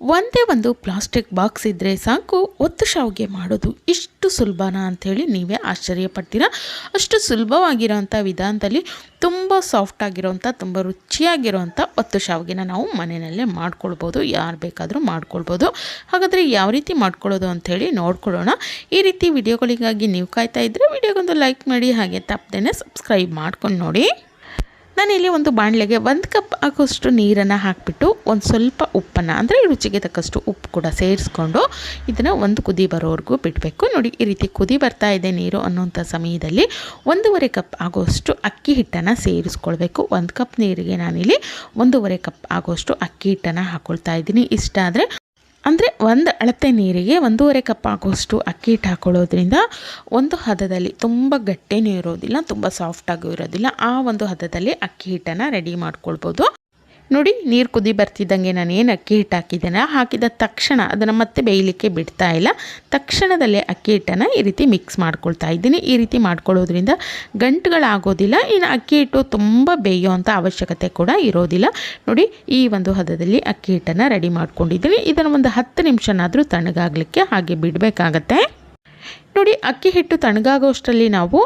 ಒಂದೇ ಒಂದು plastic box ಇದ್ದರೆ ಸಾಕು, ಒತ್ತು ಶಾವಿಗೆ ಮಾಡೋದು ಇಷ್ಟು ಸುಲಭನಾ ಅಂಥೇಳಿ ನೀವೇ ಆಶ್ಚರ್ಯಪಡ್ತೀರಾ? ಅಷ್ಟು ಸುಲಭವಾಗಿರೋವಂಥ ವಿಧಾನದಲ್ಲಿ ತುಂಬ ಸಾಫ್ಟ್ ಆಗಿರೋಂಥ, ತುಂಬ ರುಚಿಯಾಗಿರೋಂಥ ಒತ್ತು ಶಾವಿಗೆನ ನಾವು ಮನೆಯಲ್ಲೇ ಮಾಡ್ಕೊಳ್ಬೋದು, ಯಾರು ಬೇಕಾದರೂ ಮಾಡ್ಕೊಳ್ಬೋದು. ಹಾಗಾದರೆ ಯಾವ ರೀತಿ ಮಾಡ್ಕೊಳ್ಳೋದು ಅಂಥೇಳಿ ನೋಡ್ಕೊಳ್ಳೋಣ. ಈ ರೀತಿ ವಿಡಿಯೋಗಳಿಗಾಗಿ ನೀವು ಕಾಯ್ತಾ ಇದ್ದರೆ ವಿಡಿಯೋಗೊಂದು ಲೈಕ್ ಮಾಡಿ, ಹಾಗೆ ತಪ್ಪದೇ ಸಬ್ಸ್ಕ್ರೈಬ್ ಮಾಡ್ಕೊಂಡು ನೋಡಿ. ನಾನಿಲ್ಲಿ ಒಂದು ಬಾಣಲೆಗೆ ಒಂದು ಕಪ್ ಆಗೋಷ್ಟು ನೀರನ್ನು ಹಾಕಿಬಿಟ್ಟು ಒಂದು ಸ್ವಲ್ಪ ಉಪ್ಪನ್ನು, ಅಂದರೆ ರುಚಿಗೆ ತಕ್ಕಷ್ಟು ಉಪ್ಪು ಕೂಡ ಸೇರಿಸ್ಕೊಂಡು ಇದನ್ನು ಒಂದು ಕುದಿ ಬರೋವರೆಗೂ ಬಿಡಬೇಕು. ನೋಡಿ, ಈ ರೀತಿ ಕುದಿ ಬರ್ತಾ ಇದೆ ನೀರು ಅನ್ನೋಂಥ ಸಮಯದಲ್ಲಿ ಒಂದೂವರೆ ಕಪ್ ಆಗೋಷ್ಟು ಅಕ್ಕಿ ಹಿಟ್ಟನ್ನು ಸೇರಿಸ್ಕೊಳ್ಬೇಕು. ಒಂದು ಕಪ್ ನೀರಿಗೆ ನಾನಿಲ್ಲಿ ಒಂದೂವರೆ ಕಪ್ ಆಗೋಷ್ಟು ಅಕ್ಕಿ ಹಿಟ್ಟನ್ನು ಹಾಕ್ಕೊಳ್ತಾ ಇದ್ದೀನಿ. ಇಷ್ಟ ಆದರೆ ಅಂದರೆ ಒಂದು ಅಳತೆ ನೀರಿಗೆ ಒಂದೂವರೆ ಕಪ್ ಆಗೋಷ್ಟು ಅಕ್ಕಿ ಹಿಟ್ಟು ಹಾಕೊಳ್ಳೋದ್ರಿಂದ ಒಂದು ಹದದಲ್ಲಿ ತುಂಬ ಗಟ್ಟಿನೂ ಇರೋದಿಲ್ಲ, ತುಂಬ ಸಾಫ್ಟಾಗೂ ಇರೋದಿಲ್ಲ, ಆ ಒಂದು ಹದದಲ್ಲಿ ಅಕ್ಕಿ ಹಿಟ್ಟನ್ನು ರೆಡಿ ಮಾಡ್ಕೊಳ್ಬೋದು. ನೋಡಿ, ನೀರು ಕುದಿ ಬರ್ತಿದ್ದಂಗೆ ನಾನು ಏನು ಅಕ್ಕಿ ಹಿಟ್ಟು ಹಾಕಿದ್ದೇನೆ ಹಾಕಿದ ತಕ್ಷಣ ಅದನ್ನು ಮತ್ತೆ ಬೇಯಲಿಕ್ಕೆ ಬಿಡ್ತಾ ಇಲ್ಲ. ತಕ್ಷಣದಲ್ಲೇ ಅಕ್ಕಿ ಹಿಟ್ಟನ್ನು ಈ ರೀತಿ ಮಿಕ್ಸ್ ಮಾಡ್ಕೊಳ್ತಾ ಇದ್ದೀನಿ. ಈ ರೀತಿ ಮಾಡ್ಕೊಳ್ಳೋದ್ರಿಂದ ಗಂಟುಗಳಾಗೋದಿಲ್ಲ. ಇನ್ನು ಅಕ್ಕಿ ಹಿಟ್ಟು ತುಂಬ ಬೇಯೋವಂಥ ಅವಶ್ಯಕತೆ ಕೂಡ ಇರೋದಿಲ್ಲ. ನೋಡಿ, ಈ ಒಂದು ಹದದಲ್ಲಿ ಅಕ್ಕಿ ಹಿಟ್ಟನ್ನು ರೆಡಿ ಮಾಡ್ಕೊಂಡಿದ್ದೀನಿ. ಇದನ್ನು ಒಂದು ಹತ್ತು ನಿಮಿಷನಾದರೂ ತಣ್ಣಗಾಗಲಿಕ್ಕೆ ಹಾಗೆ ಬಿಡಬೇಕಾಗತ್ತೆ. ನೋಡಿ, ಅಕ್ಕಿ ಹಿಟ್ಟು ತಣ್ಣಗಾಗೋಷ್ಟರಲ್ಲಿ ನಾವು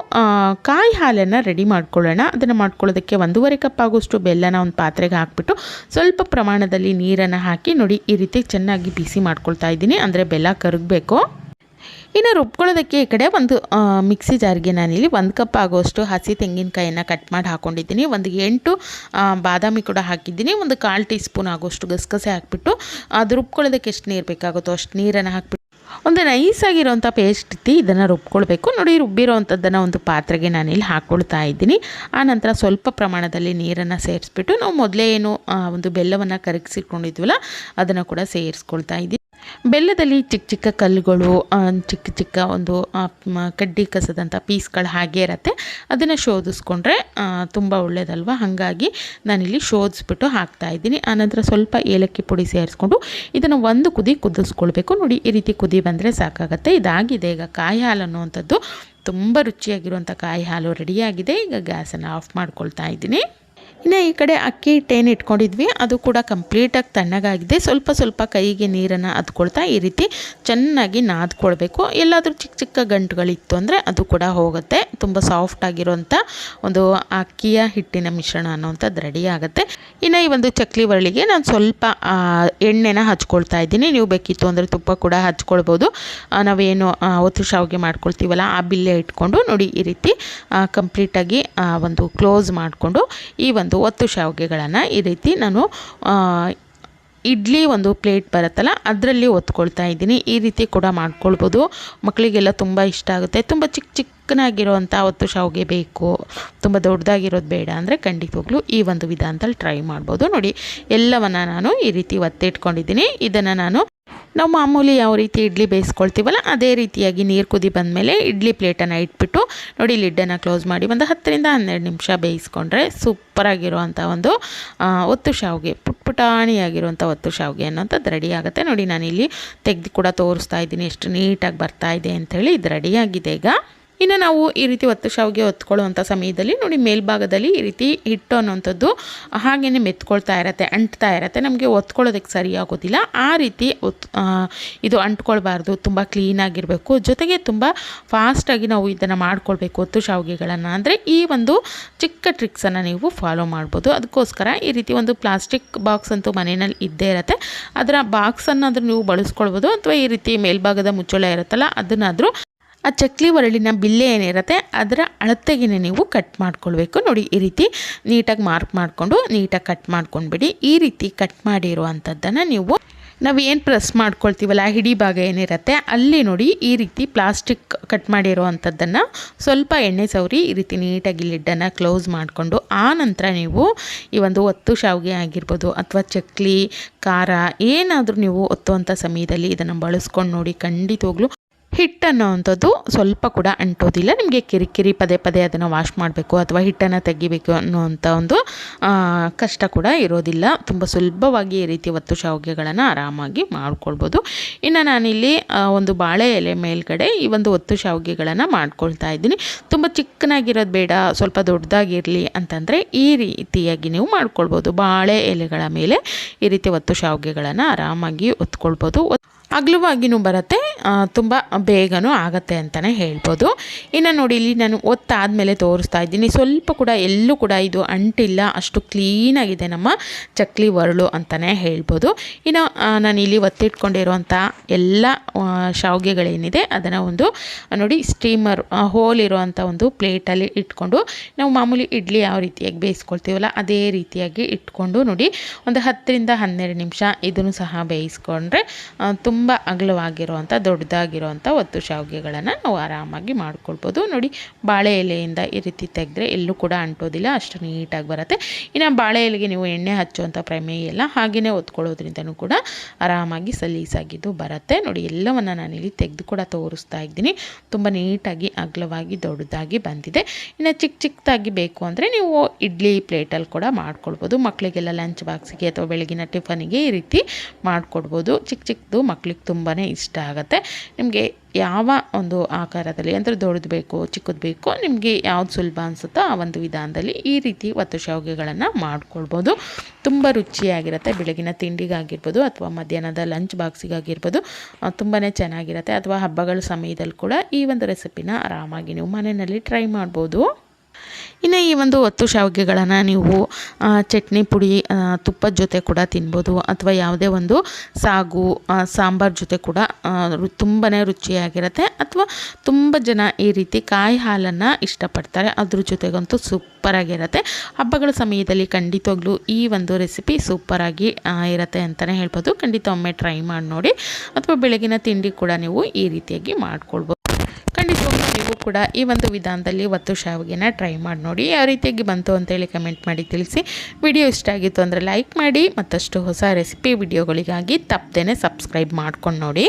ಕಾಯಿ ಹಾಲನ್ನು ರೆಡಿ ಮಾಡ್ಕೊಳ್ಳೋಣ. ಅದನ್ನು ಮಾಡ್ಕೊಳ್ಳೋದಕ್ಕೆ ಒಂದೂವರೆ ಕಪ್ ಆಗೋಷ್ಟು ಬೆಲ್ಲನ ಒಂದು ಪಾತ್ರೆಗೆ ಹಾಕಿಬಿಟ್ಟು, ಸ್ವಲ್ಪ ಪ್ರಮಾಣದಲ್ಲಿ ನೀರನ್ನು ಹಾಕಿ, ನೋಡಿ, ಈ ರೀತಿ ಚೆನ್ನಾಗಿ ಬಿಸಿ ಮಾಡ್ಕೊಳ್ತಾ ಇದ್ದೀನಿ. ಅಂದರೆ ಬೆಲ್ಲ ಕರಗಬೇಕು. ಇನ್ನು ರುಬ್ಕೊಳ್ಳೋದಕ್ಕೆ ಈ ಕಡೆ ಒಂದು ಮಿಕ್ಸಿ ಜಾರ್ಗೆ ನಾನಿಲ್ಲಿ ಒಂದು ಕಪ್ ಆಗೋಷ್ಟು ಹಸಿ ತೆಂಗಿನಕಾಯಿಯನ್ನು ಕಟ್ ಮಾಡಿ ಹಾಕ್ಕೊಂಡಿದ್ದೀನಿ ಒಂದು ಎಂಟು ಬಾದಾಮಿ ಕೂಡ ಹಾಕಿದ್ದೀನಿ. ಒಂದು ಕಾಲು ಟೀ ಸ್ಪೂನ್ ಆಗೋಷ್ಟು ಗಸಗಸೆ ಹಾಕಿಬಿಟ್ಟು, ಅದು ರುಬ್ಕೊಳ್ಳೋದಕ್ಕೆ ಎಷ್ಟು ನೀರು ಬೇಕಾಗುತ್ತೋ ಅಷ್ಟು ನೀರನ್ನು ಹಾಕ್ಬಿಟ್ಟು ಒಂದು ನೈಸಾಗಿರೋವಂಥ ಪೇಸ್ಟ್ ಇತ್ತು ಇದನ್ನು ರುಬ್ಕೊಳ್ಬೇಕು. ನೋಡಿ, ರುಬ್ಬಿರೋವಂಥದ್ದನ್ನು ಒಂದು ಪಾತ್ರೆಗೆ ನಾನು ಇಲ್ಲಿ ಹಾಕ್ಕೊಳ್ತಾ ಇದ್ದೀನಿ. ಆನಂತರ ಸ್ವಲ್ಪ ಪ್ರಮಾಣದಲ್ಲಿ ನೀರನ್ನು ಸೇರಿಸ್ಬಿಟ್ಟು ನಾವು ಮೊದಲೇ ಏನು ಒಂದು ಬೆಲ್ಲವನ್ನು ಕರಗಿಸಿಕೊಂಡಿದ್ವಲ್ಲ ಅದನ್ನು ಕೂಡ ಸೇರಿಸ್ಕೊಳ್ತಾ ಇದ್ದೀನಿ ಬೆಲ್ಲದಲ್ಲಿ ಚಿಕ್ಕ ಚಿಕ್ಕ ಕಲ್ಲುಗಳು ಚಿಕ್ಕ ಚಿಕ್ಕ ಒಂದು ಕಡ್ಡಿ ಕಸದಂಥ ಪೀಸ್ಗಳು ಹಾಗೆ ಇರತ್ತೆ. ಅದನ್ನು ಶೋಧಿಸ್ಕೊಂಡ್ರೆ ತುಂಬ ಒಳ್ಳೆಯದಲ್ವ ಹಾಗಾಗಿ ನಾನಿಲ್ಲಿ ಶೋಧಿಸ್ಬಿಟ್ಟು ಹಾಕ್ತಾ ಇದ್ದೀನಿ. ಆನಂತರ ಸ್ವಲ್ಪ ಏಲಕ್ಕಿ ಪುಡಿ ಸೇರಿಸ್ಕೊಂಡು ಇದನ್ನು ಒಂದು ಕುದಿ ಕುದಿಸ್ಕೊಳ್ಬೇಕು. ನೋಡಿ, ಈ ರೀತಿ ಕುದಿ ಬಂದರೆ ಸಾಕಾಗತ್ತೆ. ಇದಾಗಿದೆ. ಈಗ ಕಾಯಿ ಹಾಲು ಅನ್ನುವಂಥದ್ದು ತುಂಬ ರುಚಿಯಾಗಿರುವಂಥ ಕಾಯಿ ಹಾಲು ರೆಡಿಯಾಗಿದೆ. ಈಗ ಗ್ಯಾಸನ್ನು ಆಫ್ ಮಾಡ್ಕೊಳ್ತಾ ಇದ್ದೀನಿ. ಇನ್ನು ಈ ಕಡೆ ಅಕ್ಕಿ ಹಿಟ್ಟೇನು ಇಟ್ಕೊಂಡಿದ್ವಿ. ಅದು ಕೂಡ ಕಂಪ್ಲೀಟಾಗಿ ತಣ್ಣಗಾಗಿದೆ. ಸ್ವಲ್ಪ ಸ್ವಲ್ಪ ಕೈಗೆ ನೀರನ್ನು ಅದ್ಕೊಳ್ತಾ ಈ ರೀತಿ ಚೆನ್ನಾಗಿ ನಾದ್ಕೊಳ್ಬೇಕು. ಎಲ್ಲಾದರೂ ಚಿಕ್ಕ ಚಿಕ್ಕ ಗಂಟುಗಳಿತ್ತು ಅಂದರೆ ಅದು ಕೂಡ ಹೋಗುತ್ತೆ. ತುಂಬ ಸಾಫ್ಟ್ ಆಗಿರೋಂಥ ಒಂದು ಅಕ್ಕಿಯ ಹಿಟ್ಟಿನ ಮಿಶ್ರಣ ಅನ್ನೋವಂಥದ್ದು ರೆಡಿ ಆಗುತ್ತೆ. ಇನ್ನು ಈ ಒಂದು ಚಕ್ಲಿ ಬರಳಿಗೆ ನಾನು ಸ್ವಲ್ಪ ಎಣ್ಣೆನ ಹಚ್ಕೊಳ್ತಾ ಇದ್ದೀನಿ. ನೀವು ಬೇಕಿತ್ತು ಅಂದರೆ ತುಪ್ಪ ಕೂಡ ಹಚ್ಕೊಳ್ಬೋದು. ನಾವೇನು ಒತ್ತು ಶಾವಿಗೆ ಮಾಡ್ಕೊಳ್ತೀವಲ್ಲ, ಆ ಬಿಲ್ಲೆ ಇಟ್ಕೊಂಡು ನೋಡಿ ಈ ರೀತಿ ಕಂಪ್ಲೀಟಾಗಿ ಒಂದು ಕ್ಲೋಸ್ ಮಾಡಿಕೊಂಡು ಈ ಒಂದು ಒಂದು ಒತ್ತು ಶಾವಿಗೆಗಳನ್ನು ಈ ರೀತಿ ನಾನು ಇಡ್ಲಿ ಒಂದು ಪ್ಲೇಟ್ ಬರುತ್ತಲ್ಲ ಅದರಲ್ಲಿ ಒತ್ಕೊಳ್ತಾ ಇದ್ದೀನಿ. ಈ ರೀತಿ ಕೂಡ ಮಾಡ್ಕೊಳ್ಬೋದು. ಮಕ್ಕಳಿಗೆಲ್ಲ ತುಂಬ ಇಷ್ಟ ಆಗುತ್ತೆ. ತುಂಬ ಚಿಕ್ಕ ಚಿಕ್ಕನಾಗಿರುವಂಥ ಒತ್ತು ಶಾವಿಗೆ ಬೇಕು. ತುಂಬ ದೊಡ್ಡದಾಗಿರೋದು ಬೇಡ ಅಂದರೆ ಖಂಡಿತವಾಗ್ಲೂ ಈ ಒಂದು ವಿಧಾನದಲ್ಲಿ ಟ್ರೈ ಮಾಡ್ಬೋದು. ನೋಡಿ, ಎಲ್ಲವನ್ನು ನಾನು ಈ ರೀತಿ ಒತ್ತಿಟ್ಕೊಂಡಿದ್ದೀನಿ. ಇದನ್ನು ನಾನು ನಾವು ಮಾಮೂಲಿ ಯಾವ ರೀತಿ ಇಡ್ಲಿ ಬೇಯಿಸ್ಕೊಳ್ತೀವಲ್ಲ, ಅದೇ ರೀತಿಯಾಗಿ ನೀರು ಕುದಿ ಬಂದಮೇಲೆ ಇಡ್ಲಿ ಪ್ಲೇಟನ್ನು ಇಟ್ಬಿಟ್ಟು ನೋಡಿ ಲಿಡ್ಡನ್ನು ಕ್ಲೋಸ್ ಮಾಡಿ ಒಂದು ಹತ್ತರಿಂದ ಹನ್ನೆರಡು ನಿಮಿಷ ಬೇಯಿಸ್ಕೊಂಡ್ರೆ ಸೂಪರಾಗಿರುವಂಥ ಒಂದು ಒತ್ತು ಶಾವಿಗೆ ಪುಟ್ ಪುಟಾಣಿಯಾಗಿರುವಂಥ ಒತ್ತು ಶಾವಿಗೆ ಅನ್ನೋಂಥದ್ದು ರೆಡಿ ಆಗುತ್ತೆ. ನೋಡಿ ನಾನಿಲ್ಲಿ ತೆಗೆದು ಕೂಡ ತೋರಿಸ್ತಾ ಇದ್ದೀನಿ, ಎಷ್ಟು ನೀಟಾಗಿ ಬರ್ತಾ ಇದೆ ಅಂಥೇಳಿ ಇದು ರೆಡಿಯಾಗಿದೆ ಈಗ. ಇನ್ನು ನಾವು ಈ ರೀತಿ ಒತ್ತು ಶಾವಿಗೆ ಒತ್ಕೊಳ್ಳುವಂಥ ಸಮಯದಲ್ಲಿ ನೋಡಿ ಮೇಲ್ಭಾಗದಲ್ಲಿ ಈ ರೀತಿ ಹಿಟ್ಟು ಅನ್ನೋಂಥದ್ದು ಹಾಗೇ ಮೆತ್ಕೊಳ್ತಾ ಇರತ್ತೆ, ಅಂಟ್ತಾ ಇರತ್ತೆ. ನಮಗೆ ಒತ್ಕೊಳ್ಳೋದಕ್ಕೆ ಸರಿಯಾಗೋದಿಲ್ಲ. ಆ ರೀತಿ ಒತ್ ಇದು ಅಂಟ್ಕೊಳ್ಬಾರ್ದು. ತುಂಬ ಕ್ಲೀನಾಗಿರಬೇಕು ಜೊತೆಗೆ ತುಂಬ ಫಾಸ್ಟಾಗಿ ನಾವು ಇದನ್ನು ಮಾಡ್ಕೊಳ್ಬೇಕು ಒತ್ತು ಶಾವಿಗೆಗಳನ್ನು. ಅಂದರೆ ಈ ಒಂದು ಚಿಕ್ಕ ಟ್ರಿಕ್ಸನ್ನು ನೀವು ಫಾಲೋ ಮಾಡ್ಬೋದು. ಅದಕ್ಕೋಸ್ಕರ ಈ ರೀತಿ ಒಂದು ಪ್ಲಾಸ್ಟಿಕ್ ಬಾಕ್ಸ್ ಅಂತೂ ಮನೆಯಲ್ಲಿ ಇದ್ದೇ ಇರುತ್ತೆ. ಅದರ ಬಾಕ್ಸನ್ನಾದರೂ ನೀವು ಬಳಸ್ಕೊಳ್ಬೋದು. ಅಥವಾ ಈ ರೀತಿ ಮೇಲ್ಭಾಗದ ಮುಚ್ಚಳ ಇರುತ್ತಲ್ಲ, ಅದನ್ನಾದರೂ ಆ ಚಕ್ಲಿ ಒರಳಿನ ಬಿಲ್ಲೆ ಏನಿರುತ್ತೆ, ಅದರ ಅಳತೆಗೆ ನೀವು ಕಟ್ ಮಾಡ್ಕೊಳ್ಬೇಕು. ನೋಡಿ, ಈ ರೀತಿ ನೀಟಾಗಿ ಮಾರ್ಕ್ ಮಾಡಿಕೊಂಡು ನೀಟಾಗಿ ಕಟ್ ಮಾಡ್ಕೊಂಡ್ಬಿಡಿ. ಈ ರೀತಿ ಕಟ್ ಮಾಡಿರುವಂಥದ್ದನ್ನು ನೀವು ನಾವು ಏನು ಪ್ರೆಸ್ ಮಾಡ್ಕೊಳ್ತೀವಲ್ಲ ಹಿಡಿ ಭಾಗ ಏನಿರುತ್ತೆ, ಅಲ್ಲಿ ನೋಡಿ ಈ ರೀತಿ ಪ್ಲಾಸ್ಟಿಕ್ ಕಟ್ ಮಾಡಿರುವಂಥದ್ದನ್ನು ಸ್ವಲ್ಪ ಎಣ್ಣೆ ಸವರಿ ಈ ರೀತಿ ನೀಟಾಗಿ ಲಿಡ್ಡನ್ನು ಕ್ಲೋಸ್ ಮಾಡಿಕೊಂಡು, ಆ ನಂತರ ನೀವು ಈ ಒಂದು ಒತ್ತು ಶಾವಿಗೆ ಆಗಿರ್ಬೋದು ಅಥವಾ ಚಕ್ಲಿ, ಖಾರ ಏನಾದರೂ ನೀವು ಒತ್ತುವಂಥ ಸಮಯದಲ್ಲಿ ಇದನ್ನು ಬಳಸ್ಕೊಂಡು ನೋಡಿ ಖಂಡಿತವಾಗ್ಲೂ ಹಿಟ್ಟು ಅನ್ನೋವಂಥದ್ದು ಸ್ವಲ್ಪ ಕೂಡ ಅಂಟೋದಿಲ್ಲ. ನಿಮಗೆ ಕಿರಿಕಿರಿ ಪದೇ ಪದೇ ಅದನ್ನು ವಾಶ್ ಮಾಡಬೇಕು ಅಥವಾ ಹಿಟ್ಟನ್ನು ತೆಗಿಬೇಕು ಅನ್ನೋವಂಥ ಒಂದು ಕಷ್ಟ ಕೂಡ ಇರೋದಿಲ್ಲ. ತುಂಬ ಸುಲಭವಾಗಿ ಈ ರೀತಿ ಒತ್ತು ಶಾವಿಗೆಗಳನ್ನು ಆರಾಮಾಗಿ ಮಾಡ್ಕೊಳ್ಬೋದು. ಇನ್ನು ನಾನಿಲ್ಲಿ ಒಂದು ಬಾಳೆ ಎಲೆ ಮೇಲ್ಗಡೆ ಈ ಒಂದು ಒತ್ತು ಶಾವಿಗೆಗಳನ್ನು ಮಾಡ್ಕೊಳ್ತಾ ಇದ್ದೀನಿ. ತುಂಬ ಚಿಕ್ಕನಾಗಿರೋದು ಬೇಡ, ಸ್ವಲ್ಪ ದೊಡ್ಡದಾಗಿರಲಿ ಅಂತಂದರೆ ಈ ರೀತಿಯಾಗಿ ನೀವು ಮಾಡ್ಕೊಳ್ಬೋದು. ಬಾಳೆ ಎಲೆಗಳ ಮೇಲೆ ಈ ರೀತಿ ಒತ್ತು ಶಾವಿಗೆಗಳನ್ನು ಆರಾಮಾಗಿ ಒತ್ಕೊಳ್ಬೋದು. ಒತ್- ಅಗಲವಾಗಿನೂ ಬರುತ್ತೆ ತುಂಬ ಬೇಗನೂ ಆಗುತ್ತೆ ಅಂತಲೇ ಹೇಳ್ಬೋದು. ಇನ್ನು ನೋಡಿ ಇಲ್ಲಿ ನಾನು ಒತ್ತಾದಮೇಲೆ ತೋರಿಸ್ತಾ ಇದ್ದೀನಿ. ಸ್ವಲ್ಪ ಕೂಡ ಎಲ್ಲೂ ಕೂಡ ಇದು ಅಂಟಿಲ್ಲ ಅಷ್ಟು ಕ್ಲೀನಾಗಿದೆ ನಮ್ಮ ಚಕ್ಲಿ ಒರಳು ಅಂತಲೇ ಹೇಳ್ಬೋದು. ಇನ್ನು ನಾನು ಇಲ್ಲಿ ಒತ್ತಿಟ್ಕೊಂಡಿರುವಂಥ ಎಲ್ಲ ಶಾವಿಗೆಗಳೇನಿದೆ ಅದನ್ನು ಒಂದು ನೋಡಿ ಸ್ಟೀಮರ್ ಹೋಲ್ ಇರುವಂಥ ಒಂದು ಪ್ಲೇಟಲ್ಲಿ ಇಟ್ಕೊಂಡು ನಾವು ಮಾಮೂಲಿ ಇಡ್ಲಿ ಯಾವ ರೀತಿಯಾಗಿ ಬೇಯಿಸ್ಕೊಳ್ತೀವಲ್ಲ ಅದೇ ರೀತಿಯಾಗಿ ಇಟ್ಕೊಂಡು ನೋಡಿ ಒಂದು ಹತ್ತರಿಂದ ಹನ್ನೆರಡು ನಿಮಿಷ ಇದನ್ನು ಸಹ ಬೇಯಿಸ್ಕೊಂಡ್ರೆ ಆ, ತುಂಬ ಅಗಲವಾಗಿರುವಂಥ, ದೊಡ್ಡದಾಗಿರುವಂಥ ಒತ್ತು ಶಾವಿಗೆಗಳನ್ನು ನಾವು ಆರಾಮಾಗಿ ಮಾಡ್ಕೊಳ್ಬೋದು. ನೋಡಿ, ಬಾಳೆ ಎಲೆಯಿಂದ ಈ ರೀತಿ ತೆಗೆದ್ರೆ ಎಲ್ಲೂ ಕೂಡ ಅಂಟೋದಿಲ್ಲ, ಅಷ್ಟು ನೀಟಾಗಿ ಬರುತ್ತೆ. ಇನ್ನು ಬಾಳೆ ಎಲೆಗೆ ನೀವು ಎಣ್ಣೆ ಹಚ್ಚುವಂಥ ಪ್ರಮೇಯ ಇಲ್ಲ ಹಾಗೆಯೇ ಒತ್ಕೊಳ್ಳೋದ್ರಿಂದನೂ ಕೂಡ ಆರಾಮಾಗಿ ಸಲೀಸಾಗಿದ್ದು ಬರುತ್ತೆ. ನೋಡಿ, ಎಲ್ಲವನ್ನು ನಾನಿಲ್ಲಿ ತೆಗೆದು ಕೂಡ ತೋರಿಸ್ತಾ ಇದ್ದೀನಿ. ತುಂಬ ನೀಟಾಗಿ, ಅಗಲವಾಗಿ, ದೊಡ್ಡದಾಗಿ ಬಂದಿದೆ. ಇನ್ನು ಚಿಕ್ಕ ಚಿಕ್ಕದಾಗಿ ಬೇಕು ಅಂದರೆ ನೀವು ಇಡ್ಲಿ ಪ್ಲೇಟಲ್ಲಿ ಕೂಡ ಮಾಡ್ಕೊಳ್ಬೋದು. ಮಕ್ಕಳಿಗೆಲ್ಲ ಲಂಚ್ ಬಾಕ್ಸಿಗೆ ಅಥವಾ ಬೆಳಗಿನ ಟಿಫನಿಗೆ ಈ ರೀತಿ ಮಾಡಿಕೊಡ್ಬೋದು. ಚಿಕ್ಕ ಚಿಕ್ಕದು ಮಕ್ಳಿಗೆ ತುಂಬಾ ಇಷ್ಟ ಆಗುತ್ತೆ. ನಿಮಗೆ ಯಾವ ಒಂದು ಆಕಾರದಲ್ಲಿ ಅಂದರೆ ದೊಡ್ಡದು ಬೇಕು, ಚಿಕ್ಕದು ಬೇಕು, ನಿಮಗೆ ಯಾವ್ದು ಸುಲಭ ಅನಿಸುತ್ತೋ ಆ ಒಂದು ವಿಧಾನದಲ್ಲಿ ಈ ರೀತಿ ಒತ್ತು ಶಾವಿಗೆಗಳನ್ನು ಮಾಡ್ಕೊಳ್ಬೋದು. ತುಂಬ ರುಚಿಯಾಗಿರುತ್ತೆ. ಬೆಳಗಿನ ತಿಂಡಿಗಾಗಿರ್ಬೋದು ಅಥವಾ ಮಧ್ಯಾಹ್ನದ ಲಂಚ್ ಬಾಕ್ಸಿಗಾಗಿರ್ಬೋದು ತುಂಬಾ ಚೆನ್ನಾಗಿರುತ್ತೆ. ಅಥವಾ ಹಬ್ಬಗಳ ಸಮಯದಲ್ಲಿ ಕೂಡ ಈ ಒಂದು ರೆಸಿಪಿನ ಆರಾಮಾಗಿ ನೀವು ಮನೆಯಲ್ಲಿ ಟ್ರೈ ಮಾಡ್ಬೋದು. ಇನ್ನು ಈ ಒಂದು ಒತ್ತು ಶಾವಿಗೆಗಳನ್ನು ನೀವು ಚಟ್ನಿ, ಪುಡಿ ತುಪ್ಪದ ಜೊತೆ ಕೂಡ ತಿನ್ಬೋದು. ಅಥವಾ ಯಾವುದೇ ಒಂದು ಸಾಗು ಸಾಂಬಾರ್ ಜೊತೆ ಕೂಡ ತುಂಬಾ ರುಚಿಯಾಗಿರುತ್ತೆ. ಅಥವಾ ತುಂಬ ಜನ ಈ ರೀತಿ ಕಾಯಿ ಹಾಲನ್ನು ಇಷ್ಟಪಡ್ತಾರೆ. ಅದ್ರ ಜೊತೆಗಂತೂ ಸೂಪರಾಗಿರುತ್ತೆ. ಹಬ್ಬಗಳ ಸಮಯದಲ್ಲಿ ಖಂಡಿತವಾಗ್ಲೂ ಈ ಒಂದು ರೆಸಿಪಿ ಸೂಪರಾಗಿ ಇರುತ್ತೆ ಅಂತಲೇ ಹೇಳ್ಬೋದು. ಖಂಡಿತ ಒಮ್ಮೆ ಟ್ರೈ ಮಾಡಿ ನೋಡಿ. ಅಥವಾ ಬೆಳಗಿನ ತಿಂಡಿ ಕೂಡ ನೀವು ಈ ರೀತಿಯಾಗಿ ಮಾಡ್ಕೊಳ್ಬೋದು. ಕೂಡ ಈ ಒಂದು ವಿಧಾನದಲ್ಲಿ ಒತ್ತು ಶಾವಿಗೆನ ಟ್ರೈ ಮಾಡಿ ನೋಡಿ ಯಾವ ರೀತಿಯಾಗಿ ಬಂತು ಅಂತೇಳಿ ಕಮೆಂಟ್ ಮಾಡಿ ತಿಳಿಸಿ. ವಿಡಿಯೋ ಇಷ್ಟ ಆಗಿತ್ತು ಅಂದರೆ ಲೈಕ್ ಮಾಡಿ, ಮತ್ತಷ್ಟು ಹೊಸ ರೆಸಿಪಿ ವಿಡಿಯೋಗಳಿಗಾಗಿ ತಪ್ಪದೇ ಸಬ್ಸ್ಕ್ರೈಬ್ ಮಾಡ್ಕೊಂಡು ನೋಡಿ.